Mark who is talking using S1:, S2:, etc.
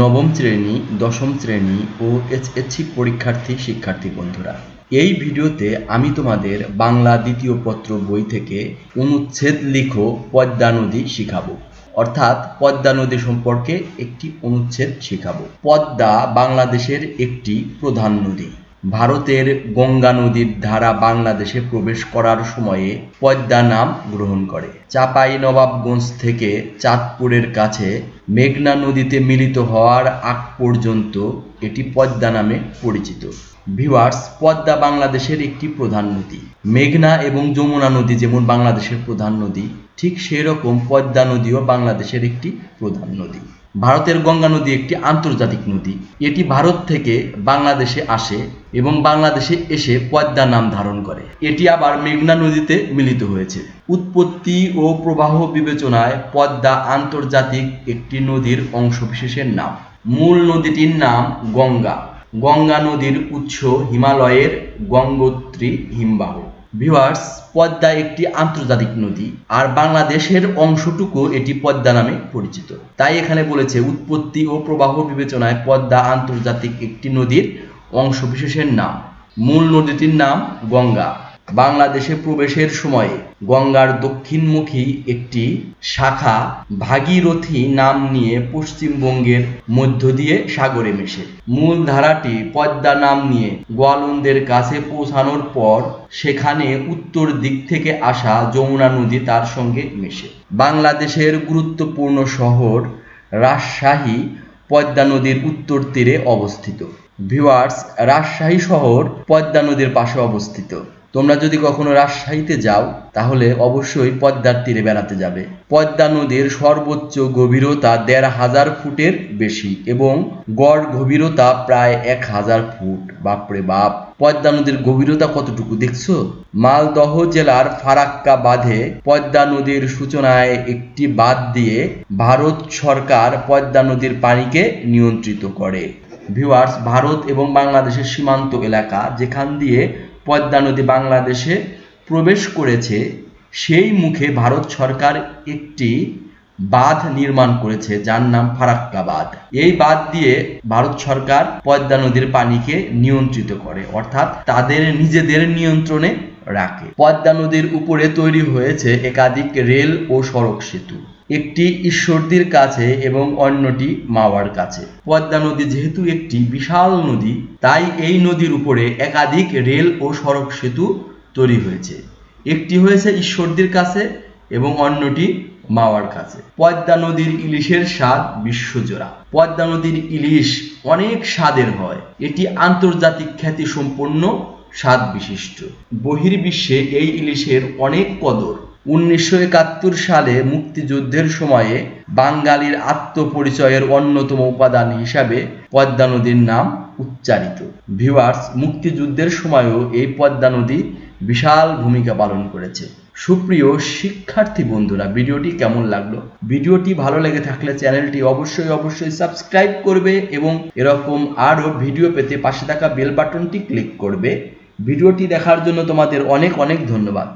S1: নবম শ্রেণি, দশম শ্রেণি ও এইচএসসি পরীক্ষার্থী শিক্ষার্থী বন্ধুরা, এই ভিডিওতে আমি তোমাদের বাংলা দ্বিতীয় পত্র বই থেকে অনুচ্ছেদ লিখো পদ্মা নদী শিখাবো। অর্থাৎ পদ্মা নদী সম্পর্কে একটি অনুচ্ছেদ শিখাবো। পদ্মা বাংলাদেশের একটি প্রধান নদী। ভারতের গঙ্গা নদীর ধারা বাংলাদেশে প্রবেশ করার সময়ে পদ্মা নাম গ্রহণ করে। চাপাই নবাবগঞ্জ থেকে চাঁদপুরের কাছে মেঘনা নদীতে মিলিত হওয়ার আগ পর্যন্ত এটি পদ্মা নামে পরিচিত। ভিউয়ার্স, পদ্মা বাংলাদেশের একটি প্রধান নদী। মেঘনা এবং যমুনা নদী যেমন বাংলাদেশের প্রধান নদী, ঠিক সেরকম পদ্মা নদীও বাংলাদেশের একটি প্রধান নদী। ভারতের গঙ্গা নদী একটি আন্তর্জাতিক নদী। এটি ভারত থেকে বাংলাদেশে আসে এবং বাংলাদেশে এসে পদ্মা নাম ধারণ করে। এটি আবার মেঘনা নদীতে মিলিত হয়েছে। উৎপত্তি ও প্রবাহ বিবেচনায় পদ্মা আন্তর্জাতিক একটি নদীর অংশবিশেষের নাম। মূল নদীটির নাম গঙ্গা। গঙ্গা নদীর উৎস হিমালয়ের গঙ্গোত্রী হিমবাহ। ভিউয়ার্স, পদ্মা একটি আন্তর্জাতিক নদী আর বাংলাদেশের অংশটুকু এটি পদ্মা নামে পরিচিত। তাই এখানে বলেছে, উৎপত্তি ও প্রবাহ বিবেচনায় পদ্মা আন্তর্জাতিক একটি নদীর অংশবিশেষের নাম। মূল নদীটির নাম গঙ্গা। বাংলাদেশে প্রবেশের সময়ে গঙ্গার দক্ষিণমুখী একটি শাখা ভাগীরথী নাম নিয়ে পশ্চিমবঙ্গের মধ্য দিয়ে সাগরে মেশে। মূল ধারাটি পদ্মা নাম নিয়ে গোয়ালন্দের কাছে পৌঁছানোর পর সেখানে উত্তর দিক থেকে আসা যমুনা নদী তার সঙ্গে মেশে। বাংলাদেশের গুরুত্বপূর্ণ শহর রাজশাহী পদ্মা নদীর উত্তর তীরে অবস্থিত। ভিউয়ার্স, রাজশাহী শহর পদ্মা নদীর পাশে অবস্থিত। তোমরা যদি কখনো রাজশাহীতে যাও, তাহলে অবশ্যই পদ্মার তীরে বেড়াতে যাবে। পদ্মা নদীর সর্বোচ্চ গভীরতা দেড় হাজার ফুটের বেশি এবং গড় গভীরতা প্রায় এক হাজার ফুট। বাপরে বাপ! পদ্মা নদীর গভীরতা কতটুকু দেখছ? মালদহ জেলার ফারাক্কা বাঁধে পদ্মা নদীর সূচনায় একটি বাঁধ দিয়ে ভারত সরকার পদ্মা নদীর পানিকে নিয়ন্ত্রিত করে। ভিউয়ার্স, ভারত এবং বাংলাদেশের সীমান্ত এলাকা যেখান দিয়ে পদ্মা নদী বাংলাদেশে প্রবেশ করেছে, সেই মুখে ভারত সরকার একটি বাঁধ নির্মাণ করেছে যার নাম ফারাক্কা বাঁধ। এই বাঁধ দিয়ে ভারত সরকার পদ্মা নদীর পানিকে নিয়ন্ত্রিত করে, অর্থাৎ তাদের নিজেদের নিয়ন্ত্রণে রাখে। পদ্মা নদীর উপরে তৈরি হয়েছে একাধিক রেল ও সড়ক সেতু। একটি ঈশ্বরদীর কাছে এবং অন্যটি মাওয়ার কাছে। পদ্মা নদী যেহেতু একটি বিশাল নদী, তাই এই নদীর উপরে একাধিক রেল ও সড়ক সেতু তৈরি হয়েছে। একটি হয়েছে ঈশ্বরদীর কাছে এবং অন্যটি মাওয়ার কাছে। পদ্মা নদীর ইলিশের স্বাদ বিশ্বজোড়া। পদ্মা নদীর ইলিশ অনেক স্বাদের হয়। এটি আন্তর্জাতিক খ্যাতি সম্পন্ন স্বাদ বিশিষ্ট। বহির্বিশ্বে এই ইলিশের অনেক কদর। উনিশশো একাত্তর সালে মুক্তিযুদ্ধের সময়ে বাঙালির আত্মপরিচয়ের অন্যতম উপাদান হিসাবে পদ্মা নদীর নাম উচ্চারিত। ভিউয়ার্স, মুক্তিযুদ্ধের সময়ও এই পদ্মা নদী বিশাল ভূমিকা পালন করেছে। সুপ্রিয় শিক্ষার্থী বন্ধুরা, ভিডিওটি কেমন লাগল? ভিডিওটি ভালো লেগে থাকলে চ্যানেলটি অবশ্যই অবশ্যই সাবস্ক্রাইব করবে এবং এরকম আরও ভিডিও পেতে পাশে থাকা বেল বাটনটি ক্লিক করবে। ভিডিওটি দেখার জন্য তোমাদের অনেক অনেক ধন্যবাদ।